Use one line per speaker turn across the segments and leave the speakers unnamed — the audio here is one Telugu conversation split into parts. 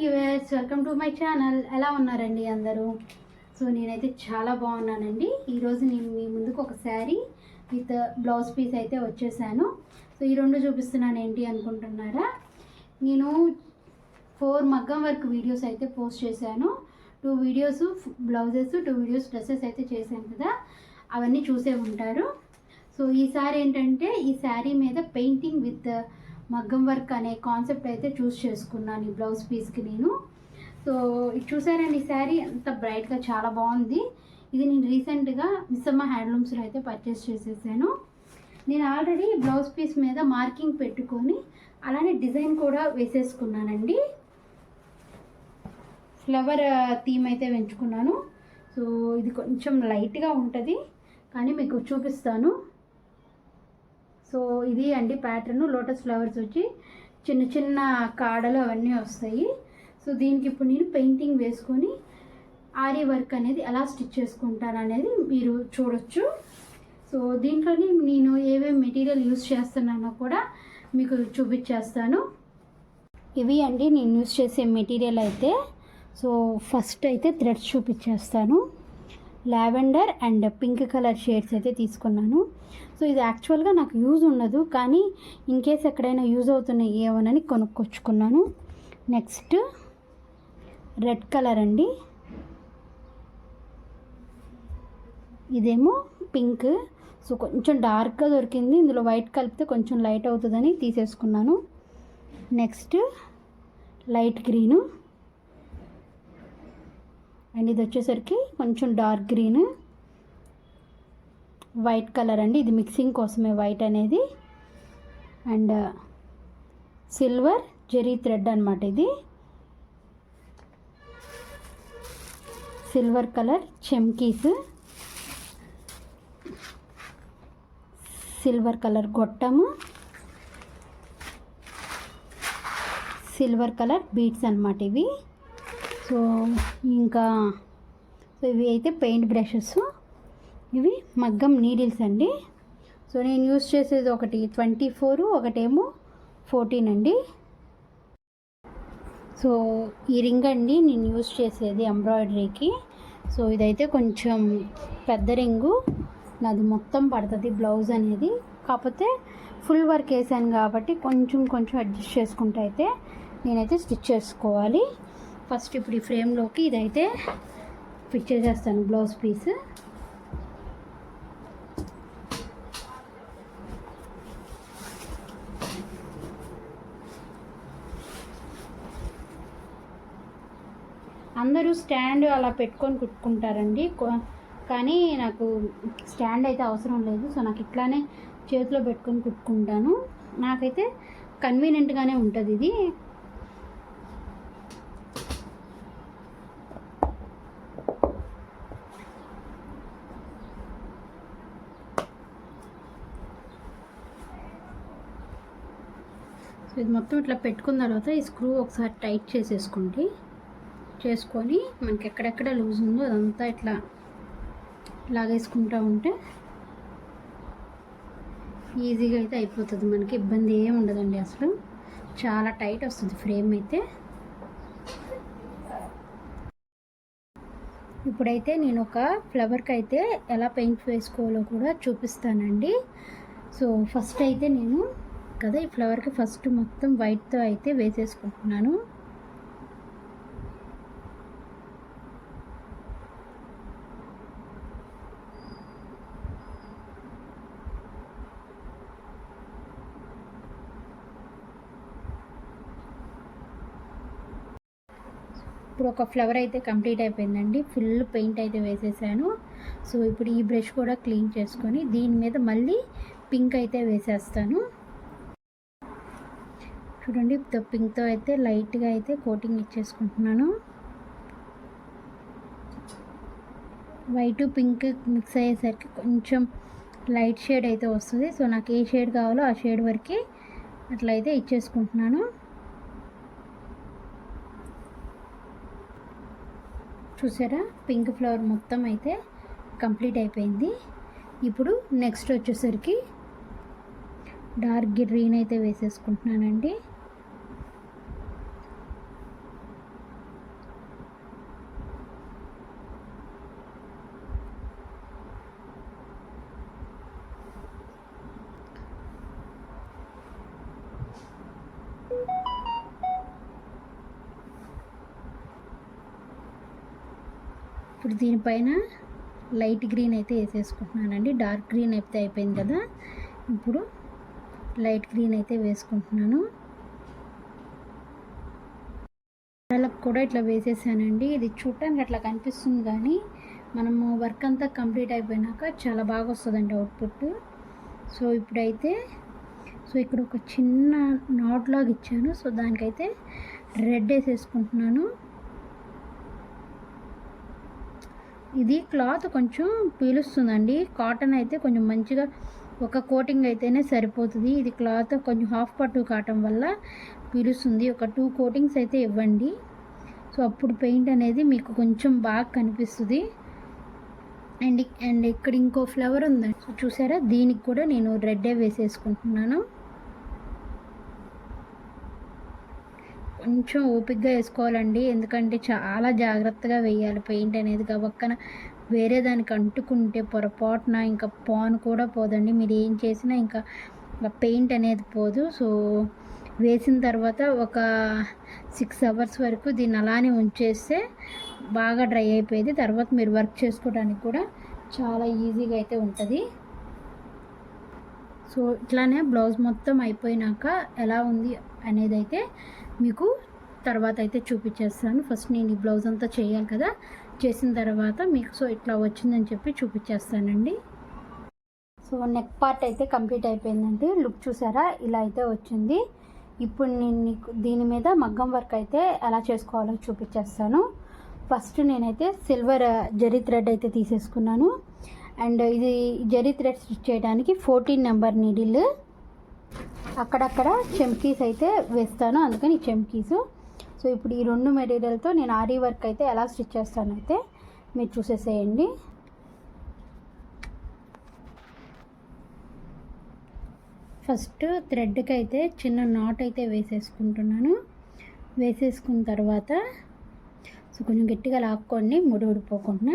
Viewers welcome to my channel. ఎలా ఉన్నారండి అందరూ? సో నేనైతే చాలా బాగున్నానండి. ఈరోజు నేను మీ ముందుకు ఒక శారీ విత్ బ్లౌజ్ పీస్ అయితే వచ్చేసాను. సో ఈ రెండు చూపిస్తున్నాను ఏంటి అనుకుంటున్నారా? నేను ఫోర్ మగ్గం వర్క్ వీడియోస్ అయితే పోస్ట్ చేశాను. Two videos blouses two videos dresses అయితే చేశాను కదా. అవన్నీ చూసే ఉంటారు. సో ఈసారి ఏంటంటే ఈ శారీ మీద పెయింటింగ్ విత్ మగ్గం వర్క్ అనే కాన్సెప్ట్ అయితే చూస్ చేసుకున్నాను ఈ బ్లౌజ్ పీస్కి నేను. సో ఇది చూసారండి ఈ శారీ? అంత బ్రైట్గా చాలా బాగుంది. ఇది నేను రీసెంట్గా మిస్సమ్మ హ్యాండ్లూమ్స్లో అయితే పర్చేస్ చేసేసాను. నేను ఆల్రెడీ బ్లౌజ్ పీస్ మీద మార్కింగ్ పెట్టుకొని అలానే డిజైన్ కూడా వేసేసుకున్నానండి. ఫ్లవర్ థీమ్ అయితే పెంచుకున్నాను సో ఇది కొంచెం లైట్గా ఉంటుంది. కానీ మీకు చూపిస్తాను. సో ఇది అండి ప్యాటర్న్ లోటస్ ఫ్లవర్స్ వచ్చి చిన్న చిన్న కాడలు అవన్నీ వస్తాయి. సో దీనికి ఇప్పుడు నేను పెయింటింగ్ వేసుకొని ఆరి వర్క్ అనేది ఎలా స్టిచ్ చేసుకుంటాను అనేది మీరు చూడొచ్చు. సో దీంట్లోని నేను ఏమేమి మెటీరియల్ యూస్ చేస్తున్నానో కూడా మీకు చూపించేస్తాను. ఇవి అండి నేను యూస్ చేసే మెటీరియల్ అయితే. సో ఫస్ట్ అయితే థ్రెడ్స్ చూపించేస్తాను. Lavender and pink colour shades అయితే తీసుకున్నాను. సో ఇది యాక్చువల్గా నాకు యూజ్ ఉండదు. కానీ ఇన్ కేస్ ఎక్కడైనా యూజ్ అవుతున్నాయి ఏమోనని కొనుక్కొచ్చుకున్నాను. నెక్స్ట్ రెడ్ కలర్ అండి. ఇదేమో పింక్. సో కొంచెం డార్క్గా దొరికింది. ఇందులో వైట్ కలిపితే కొంచెం లైట్ అవుతుందని తీసేసుకున్నాను. Next light green. అండ్ ఇది వచ్చేసరికి కొంచెం డార్క్ గ్రీన్. వైట్ కలర్ అండి. ఇది మిక్సింగ్ కోసమే వైట్ అనేది. And uh, silver zari thread అనమాట ఇది. సిల్వర్ కలర్ చెమ్కీస్ సిల్వర్ కలర్ గొట్టము. సిల్వర్ కలర్ బీట్స్ అనమాట ఇవి. సో ఇంకా సో ఇవి అయితే పెయింట్ బ్రషెస్. ఇవి మగ్గం నీడిల్స్ అండి. సో నేను యూస్ చేసేది ఒకటి ట్వంటీ ఫోర్ ఒకటేమో ఫోర్టీన్ అండి. సో ఈ రింగ్ అండి నేను యూస్ చేసేది ఎంబ్రాయిడరీకి సో ఇదైతే కొంచెం పెద్ద రింగు. నాది మొత్తం పడుతుంది బ్లౌజ్ అనేది. కాకపోతే ఫుల్ వర్క్ వేసాను కాబట్టి కొంచెం కొంచెం అడ్జస్ట్ చేసుకుంటూ అయితే నేనైతే స్టిచ్ చేసుకోవాలి. ఫస్ట్ ఇప్పుడు ఈ ఫ్రేమ్లోకి ఇదైతే ఫిట్ చేసేస్తాను బ్లౌజ్ పీస్ అందరూ స్టాండ్ అలా పెట్టుకొని కుట్టుకుంటారండి. కానీ నాకు స్టాండ్ అయితే అవసరం లేదు. సో నాకు ఇట్లానే చేతిలో పెట్టుకొని కుట్టుకుంటాను. నాకైతే కన్వీనియంట్గానే ఉంటుంది ఇది. సో ఇది మొత్తం ఇట్లా పెట్టుకున్న తర్వాత ఈ స్క్రూ ఒకసారి టైట్ చేసేసుకోండి. చేసుకొని మనకి ఎక్కడెక్కడ లూజ్ ఉందో అదంతా ఇట్లా లాగేసుకుంటూ ఉంటే ఈజీగా అయితే అయిపోతుంది. మనకి ఇబ్బంది ఏం ఉండదండి అసలు. చాలా టైట్ వస్తుంది ఫ్రేమ్ అయితే. ఇప్పుడైతే నేను ఒక ఫ్లవర్కి అయితే ఎలా పెయింట్ వేసుకోవాలో కూడా చూపిస్తానండి. సో ఫస్ట్ అయితే నేను కదా ఈ ఫ్లవర్కి ఫస్ట్ మొత్తం వైట్తో అయితే వేసేసుకుంటున్నాను. ఇప్పుడు ఒక ఫ్లవర్ అయితే కంప్లీట్ అయిపోయిందండి. ఫుల్ పెయింట్ అయితే వేసేసాను. సో ఇప్పుడు ఈ బ్రష్ కూడా క్లీన్ చేసుకొని దీని మీద మళ్ళీ పింక్ అయితే వేసేస్తాను. చూడండి పింక్తో అయితే లైట్గా అయితే కోటింగ్ ఇచ్చేసుకుంటున్నాను. వైట్ పింక్ మిక్స్ అయ్యేసరికి కొంచెం లైట్ షేడ్ అయితే వస్తుంది. సో నాకు ఏ షేడ్ కావాలో ఆ షేడ్ వరకు అట్లయితే ఇచ్చేసుకుంటున్నాను. చూసారా? పింక్ ఫ్లవర్ మొత్తం అయితే కంప్లీట్ అయిపోయింది. ఇప్పుడు నెక్స్ట్ వచ్చేసరికి డార్క్ గ్రీన్ అయితే వేసేసుకుంటున్నానండి. ఇప్పుడు దీనిపైన లైట్ గ్రీన్ అయితే వేసేసుకుంటున్నానండి. డార్క్ గ్రీన్ అయితే అయిపోయింది కదా. ఇప్పుడు లైట్ గ్రీన్ అయితే వేసుకుంటున్నాను. గోడలకు కూడా ఇట్లా వేసేసానండి. ఇది చూడటానికి అట్లా కనిపిస్తుంది కానీ మనము వర్క్ అంతా కంప్లీట్ అయిపోయినాక చాలా బాగా వస్తుందండి అవుట్పుట్. సో ఇప్పుడైతే సో ఇక్కడ ఒక చిన్న నాట్ లాగా ఇచ్చాను. సో దానికైతే రెడ్ వేసేసుకుంటున్నాను. ఇది క్లాత్ కొంచెం పీలుస్తుందండి. కాటన్ అయితే కొంచెం మంచిగా ఒక కోటింగ్ అయితేనే సరిపోతుంది. ఇది క్లాత్ కొంచెం హాఫ్ పట్టు కావటం వల్ల పీలుస్తుంది. ఒక టూ కోటింగ్స్ అయితే ఇవ్వండి. సో అప్పుడు పెయింట్ అనేది మీకు కొంచెం బాగా కనిపిస్తుంది. అండ్ అండ్ ఇక్కడ ఇంకో ఫ్లవర్ ఉందండి. సో చూసారా? దీనికి కూడా నేను రెడ్డే వేసేసుకుంటున్నాను. కొంచెం ఓపిక్గా వేసుకోవాలండి. ఎందుకంటే చాలా జాగ్రత్తగా వేయాలి పెయింట్ అనేది. గబక్కన వేరే దానికి అంటుకుంటే పొరపాటున ఇంకా పాన్ కూడా పోదండి. మీరు ఏం చేసినా ఇంకా పెయింట్ అనేది పోదు. సో వేసిన తర్వాత ఒక సిక్స్ అవర్స్ వరకు దీన్ని అలానే ఉంచేస్తే బాగా డ్రై అయిపోయేది. తర్వాత మీరు వర్క్ చేసుకోవడానికి కూడా చాలా ఈజీగా అయితే ఉంటుంది. సో ఇట్లానే బ్లౌజ్ మొత్తం అయిపోయినాక ఎలా ఉంది అనేది అయితే మీకు తర్వాత అయితే చూపించేస్తాను. ఫస్ట్ నేను ఈ బ్లౌజ్ అంతా చేయాలి కదా. చేసిన తర్వాత మీకు సో ఇట్లా వచ్చిందని చెప్పి చూపించేస్తానండి. సో నెక్ పార్ట్ అయితే కంప్లీట్ అయిపోయిందండి. లుక్ చూసారా? ఇలా అయితే వచ్చింది. ఇప్పుడు నేను నీకు దీని మీద మగ్గం వర్క్ అయితే ఎలా చేసుకోవాలో చూపించేస్తాను. ఫస్ట్ నేనైతే సిల్వర్ జరీ థ్రెడ్ అయితే తీసేసుకున్నాను. అండ్ ఇది జరీ థ్రెడ్ స్టిచ్ చేయడానికి ఫోర్టీన్ నెంబర్ నీడిల్. అక్కడక్కడ చెమ్కీస్ అయితే వేస్తాను. అందుకని చెమ్కీస్. సో ఇప్పుడు ఈ రెండు మెటీరియల్తో నేను ఆరీ వర్క్ అయితే ఎలా స్టిచ్ చేస్తాను అయితే మీరు చూసేసేయండి. ఫస్ట్ థ్రెడ్కి అయితే చిన్న నాట్ అయితే వేసేసుకుంటున్నాను. వేసేసుకున్న తర్వాత సో కొంచెం గట్టిగా లాక్కోండి ముడి ఊడిపోకుండా.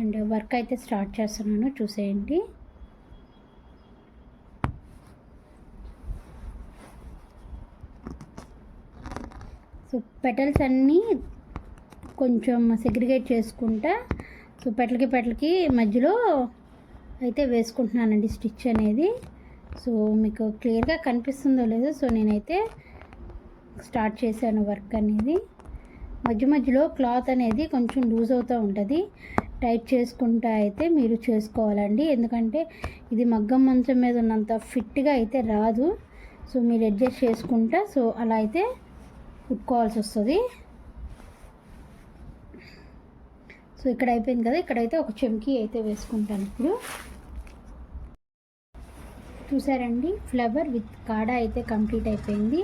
అండ్ వర్క్ అయితే స్టార్ట్ చేస్తున్నాను. చూసేయండి. సో పెటల్స్ అన్నీ కొంచెం సెగ్రిగేట్ చేసుకుంటా. సో పెటలకి పెటలకి మధ్యలో అయితే వేసుకుంటున్నానండి స్టిచ్ అనేది. సో మీకు క్లియర్గా కనిపిస్తుందో లేదో సో నేనైతే స్టార్ట్ చేశాను వర్క్ అనేది. మధ్య మధ్యలో క్లాత్ అనేది కొంచెం లూజ్ అవుతూ ఉంటుంది. టైట్ చేసుకుంటా అయితే మీరు చేసుకోవాలండి. ఎందుకంటే ఇది మగ్గం మంచం మీద ఉన్నంత ఫిట్గా అయితే రాదు. సో మీరు అడ్జస్ట్ చేసుకుంటా. సో అలా అయితే ఉట్టుకోవాల్సి వస్తుంది. సో ఇక్కడ అయిపోయింది కదా. ఇక్కడైతే ఒక చెంకి అయితే వేసుకుంటాను ఇప్పుడు. చూసారండి? ఫ్లవర్ విత్ కాడ అయితే కంప్లీట్ అయిపోయింది.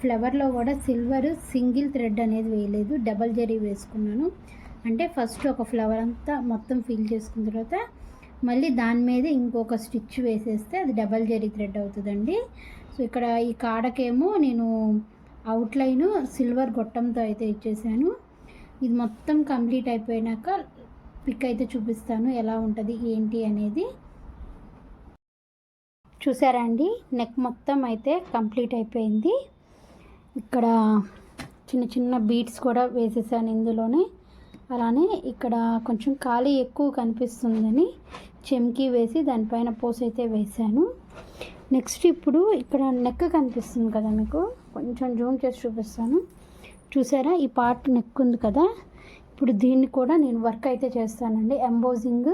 ఫ్లవర్లో కూడా సిల్వర్ సింగిల్ థ్రెడ్ అనేది వేయలేదు. డబల్ జరీ వేసుకున్నాను. అంటే ఫస్ట్ ఒక ఫ్లవర్ అంతా మొత్తం ఫిల్ చేసుకున్న తర్వాత మళ్ళీ దాని మీద ఇంకొక స్టిచ్ వేసేస్తే అది డబల్ జరీ థ్రెడ్ అవుతుందండి. సో ఇక్కడ ఈ కాడకేమో నేను అవుట్లైన్ సిల్వర్ గొట్టంతో అయితే ఇచ్చేసాను. ఇది మొత్తం కంప్లీట్ అయిపోయినాక పిక్ అయితే చూపిస్తాను ఎలా ఉంటుంది ఏంటి అనేది. చూసారా అండి? నెక్ మొత్తం అయితే కంప్లీట్ అయిపోయింది. ఇక్కడ చిన్న చిన్న బీట్స్ కూడా వేసేసాను ఇందులోనే. అలానే ఇక్కడ కొంచెం ఖాళీ ఎక్కువ కనిపిస్తుందని చెమ్కి వేసి దానిపైన పోస్ అయితే వేసాను. నెక్స్ట్ ఇప్పుడు ఇక్కడ నెక్ కనిపిస్తుంది కదా మీకు. కొంచెం జూమ్ చేసి చూపిస్తాను. చూసారా? ఈ పార్ట్ నెక్ ఉంది కదా? ఇప్పుడు దీన్ని కూడా నేను వర్క్ అయితే చేస్తానండి. ఎంబోజింగ్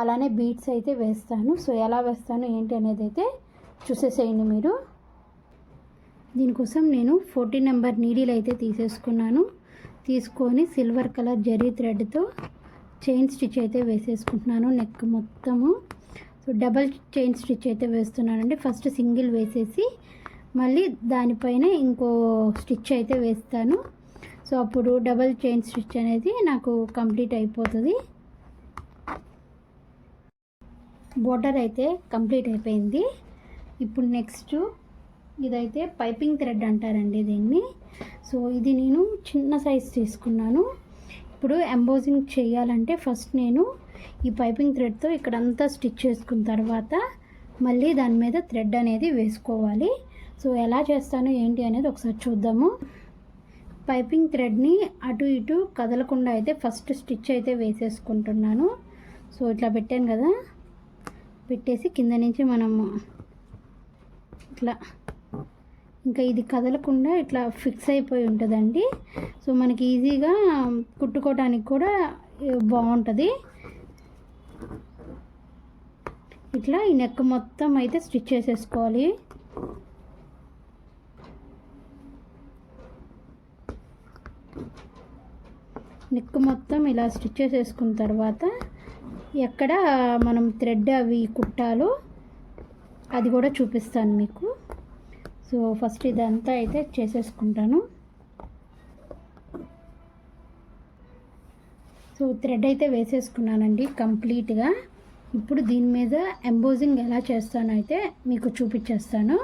అలానే బీట్స్ అయితే వేస్తాను. సో ఎలా వేస్తాను ఏంటి అనేది అయితే చూసేసేయండి మీరు. దీనికోసం నేను ఫోర్టీన్ నెంబర్ నీడిల్ అయితే తీసేసుకున్నాను. తీసుకొని సిల్వర్ కలర్ జరీ థ్రెడ్తో చైన్ స్టిచ్ అయితే వేసేసుకుంటున్నాను నెక్ మొత్తము. సో డబల్ చైన్ స్టిచ్ అయితే వేస్తున్నానండి. ఫస్ట్ సింగిల్ వేసేసి మళ్ళీ దానిపైన ఇంకో స్టిచ్ అయితే వేస్తాను. సో అప్పుడు డబల్ చైన్ స్టిచ్ అనేది నాకు కంప్లీట్ అయిపోతుంది. బోర్డర్ అయితే కంప్లీట్ అయిపోయింది. ఇప్పుడు నెక్స్ట్ ఇదైతే పైపింగ్ థ్రెడ్ అంటారండి దీన్ని. సో ఇది నేను చిన్న సైజ్ తీసుకున్నాను. ఇప్పుడు ఎంబోజింగ్ చేయాలంటే ఫస్ట్ నేను ఈ పైపింగ్ థ్రెడ్తో ఇక్కడంతా స్టిచ్ చేసుకున్న తర్వాత మళ్ళీ దాని మీద థ్రెడ్ అనేది వేసుకోవాలి. సో ఎలా చేస్తాను ఏంటి అనేది ఒకసారి చూద్దాము. పైపింగ్ థ్రెడ్ని అటు ఇటు కదలకుండా అయితే ఫస్ట్ స్టిచ్ అయితే వేసేసుకుంటున్నాను. సో ఇట్లా పెట్టాను కదా. పెట్టేసి కింద నుంచి మనము ఇట్లా ఇంకా ఇది కదలకుండా ఇట్లా ఫిక్స్ అయిపోయి ఉంటుందండి. సో మనకి ఈజీగా కుట్టుకోవడానికి కూడా బాగుంటుంది. ఇట్లా ఈ నెక్ మొత్తం అయితే స్టిచ్ చేసేసుకోవాలి. నెక్ మొత్తం ఇలా స్టిచ్ చేసేసుకున్న తర్వాత ఎక్కడ మనం థ్రెడ్ అవి కుట్టాలో అది కూడా చూపిస్తాను మీకు. సో ఫస్ట్ ఇదంతా అయితే చేసేసుకుంటాను. సో థ్రెడ్ అయితే వేసేసుకున్నానండి కంప్లీట్గా. ఇప్పుడు దీని మీద ఎంబోజింగ్ ఎలా చేస్తానో అయితే మీకు చూపించేస్తాను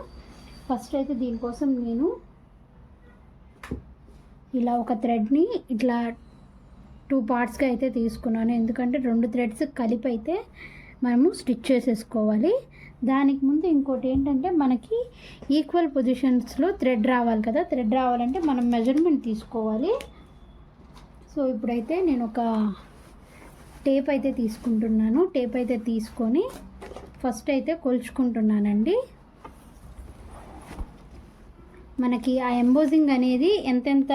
ఫస్ట్ అయితే దీనికోసం నేను ఇలా ఒక థ్రెడ్ని ఇట్లా టూ పార్ట్స్గా అయితే తీసుకున్నాను. ఎందుకంటే రెండు థ్రెడ్స్ కలిపి అయితే మనము స్టిచ్ చేసేసుకోవాలి. దానికి ముందు ఇంకోటి ఏంటంటే మనకి ఈక్వల్ పొజిషన్స్లో థ్రెడ్ రావాలి కదా. థ్రెడ్ రావాలంటే మనం మెజర్మెంట్ తీసుకోవాలి. సో ఇప్పుడైతే నేను ఒక టేప్ అయితే తీసుకుంటున్నాను. టేప్ అయితే తీసుకొని ఫస్ట్ అయితే కొలుచుకుంటున్నానండి. మనకి ఆ ఎంబోజింగ్ అనేది ఎంతెంత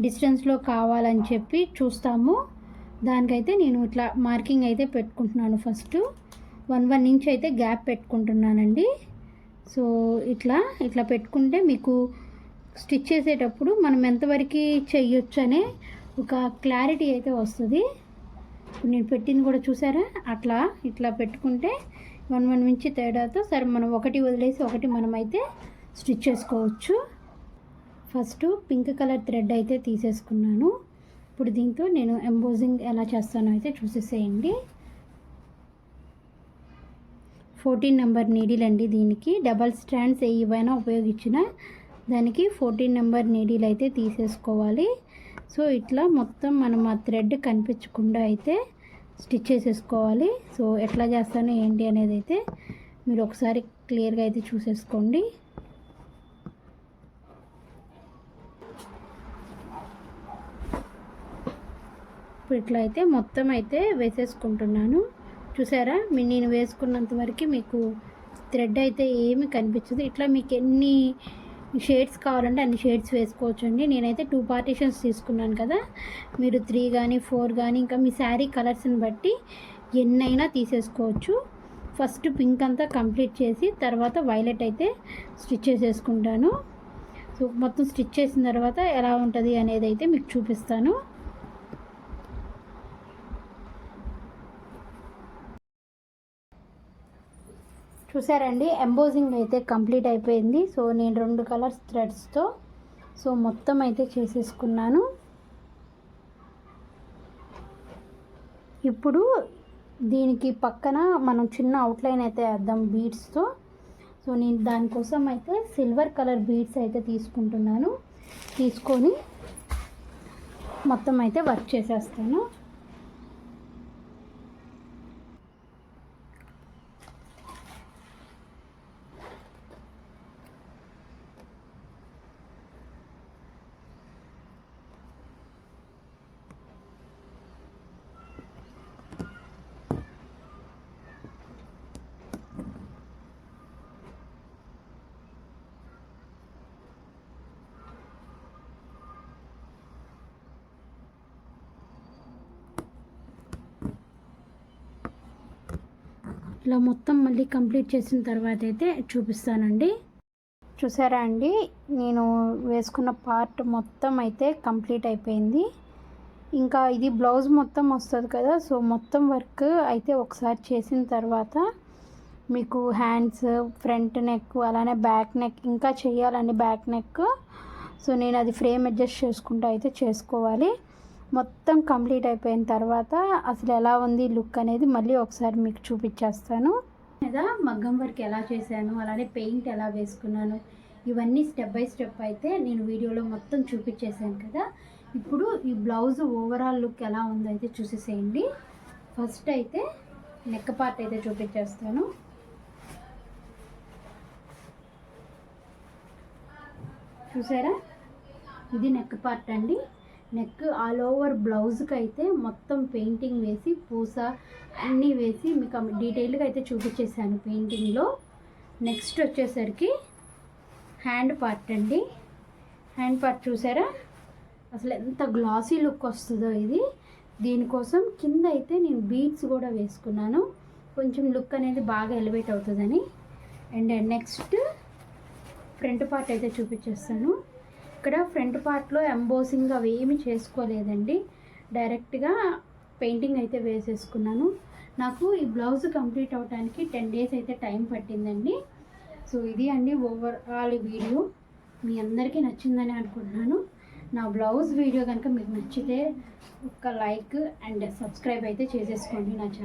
డిస్టెన్స్లో కావాలని చెప్పి చూస్తాము. దానికైతే నేను ఇట్లా మార్కింగ్ అయితే పెట్టుకుంటున్నాను ఫస్ట్. వన్ వన్ ఇంచ్ అయితే గ్యాప్ పెట్టుకుంటున్నానండి. సో ఇట్లా ఇట్లా పెట్టుకుంటే మీకు స్టిచ్ చేసేటప్పుడు మనం ఎంతవరకు చెయ్యొచ్చు అనే ఒక క్లారిటీ అయితే వస్తుంది. నేను పెట్టింది కూడా చూసారా? అట్లా ఇట్లా పెట్టుకుంటే వన్ వన్ నుంచి తేడాతో సరే మనం ఒకటి వదిలేసి ఒకటి మనం అయితే స్టిచ్ చేసుకోవచ్చు. ఫస్ట్ పింక్ కలర్ థ్రెడ్ అయితే తీసేసుకున్నాను. ఇప్పుడు దీంతో నేను ఎంబోజింగ్ ఎలా చేస్తానో అయితే చూసేసేయండి. ఫోర్టీన్ నెంబర్ నీడిల్ అండి దీనికి. డబల్ స్టాండ్స్ ఏవైనా ఉపయోగించిన దానికి ఫోర్టీన్ నెంబర్ నీడిల్ అయితే తీసేసుకోవాలి. సో ఇట్లా మొత్తం మనం ఆ థ్రెడ్ కనిపించకుండా అయితే స్టిచ్ చేసేసుకోవాలి. సో ఎట్లా చేస్తాను ఏంటి అనేది అయితే మీరు ఒకసారి క్లియర్గా అయితే చూసేసుకోండి. ఇప్పుడు ఇట్లా అయితే మొత్తం అయితే వేసేసుకుంటున్నాను. చూసారా? మీ నేను వేసుకున్నంత వరకు మీకు థ్రెడ్ అయితే ఏమి కనిపించదు. ఇట్లా మీకు ఎన్ని షేడ్స్ కావాలంటే అన్ని షేడ్స్ వేసుకోవచ్చు అండి నేనైతే టూ పార్టీషన్స్ తీసుకున్నాను కదా. మీరు త్రీ కానీ ఫోర్ కానీ ఇంకా మీ శారీ కలర్స్ని బట్టి ఎన్నైనా తీసేసుకోవచ్చు. ఫస్ట్ పింక్ అంతా కంప్లీట్ చేసి తర్వాత వైలెట్ అయితే స్టిచ్ చేసేసుకుంటాను. సో మొత్తం స్టిచ్ చేసిన తర్వాత ఎలా ఉంటుంది అనేది అయితే మీకు చూపిస్తాను. చూసారండి? ఎంబోజింగ్ అయితే కంప్లీట్ అయిపోయింది. సో నేను రెండు కలర్స్ థ్రెడ్స్తో సో మొత్తం అయితే చేసేసుకున్నాను. ఇప్పుడు దీనికి పక్కన మనం చిన్న అవుట్లైన్ అయితే వేద్దాం బీడ్స్తో సో నేను దానికోసం అయితే సిల్వర్ కలర్ బీడ్స్ అయితే తీసుకుంటున్నాను. తీసుకొని మొత్తం అయితే వర్క్ చేసేస్తాను. ఇలా మొత్తం మళ్ళీ కంప్లీట్ చేసిన తర్వాత అయితే చూపిస్తానండి. చూసారా అండి? నేను వేసుకున్న పార్ట్ మొత్తం అయితే కంప్లీట్ అయిపోయింది. ఇంకా ఇది బ్లౌజ్ మొత్తం వస్తుంది కదా సో మొత్తం వర్క్ అయితే ఒకసారి చేసిన తర్వాత మీకు హ్యాండ్స్ ఫ్రంట్ నెక్ అలానే బ్యాక్ నెక్ ఇంకా చేయాలండి బ్యాక్ నెక్. సో నేను అది ఫ్రేమ్ అడ్జస్ట్ చేసుకుంటూ అయితే చేసుకోవాలి. మొత్తం కంప్లీట్ అయిపోయిన తర్వాత అసలు ఎలా ఉంది లుక్ అనేది మళ్ళీ ఒకసారి మీకు చూపించేస్తాను. లేదా మగ్గం వర్క్ ఎలా చేశాను అలానే పెయింట్ ఎలా వేసుకున్నాను ఇవన్నీ స్టెప్ బై స్టెప్ అయితే నేను వీడియోలో మొత్తం చూపించేసాను కదా. ఇప్పుడు ఈ బ్లౌజ్ ఓవరాల్ లుక్ ఎలా ఉందో అయితే చూసేసేయండి. ఫస్ట్ అయితే నెక్ పార్ట్ అయితే చూపించేస్తాను. చూసారా? ఇది నెక్ పార్ట్ అండి. నెక్ ఆల్ ఓవర్ బ్లౌజ్కి అయితే మొత్తం పెయింటింగ్ వేసి పూస అన్నీ వేసి మీకు డీటెయిల్గా అయితే చూపించేసాను పెయింటింగ్లో. నెక్స్ట్ వచ్చేసరికి హ్యాండ్ పార్ట్ అండి. హ్యాండ్ పార్ట్ చూసారా? అసలు ఎంత గ్లాసీ లుక్ వస్తుందో ఇది. దీనికోసం కింద అయితే నేను బీడ్స్ కూడా వేసుకున్నాను. కొంచెం లుక్ అనేది బాగా ఎలివేట్ అవుతుందని. అండ్ నెక్స్ట్ ఫ్రంట్ పార్ట్ అయితే చూపించేస్తాను. ఇక్కడ ఫ్రంట్ పార్ట్లో ఎంబోసింగ్ అవి ఏమి చేసుకోలేదండి. డైరెక్ట్గా పెయింటింగ్ అయితే వేసేసుకున్నాను. నాకు ఈ బ్లౌజ్ కంప్లీట్ అవడానికి టెన్ డేస్ అయితే టైం పట్టిందండి. సో ఇది అండి ఓవరాల్ వీడియో. మీ అందరికీ నచ్చిందని అనుకుంటున్నాను. నా బ్లౌజ్ వీడియో కనుక మీకు నచ్చితే ఒక లైక్ అండ్ సబ్స్క్రైబ్ అయితే చేసేసుకోండి నా ఛానల్.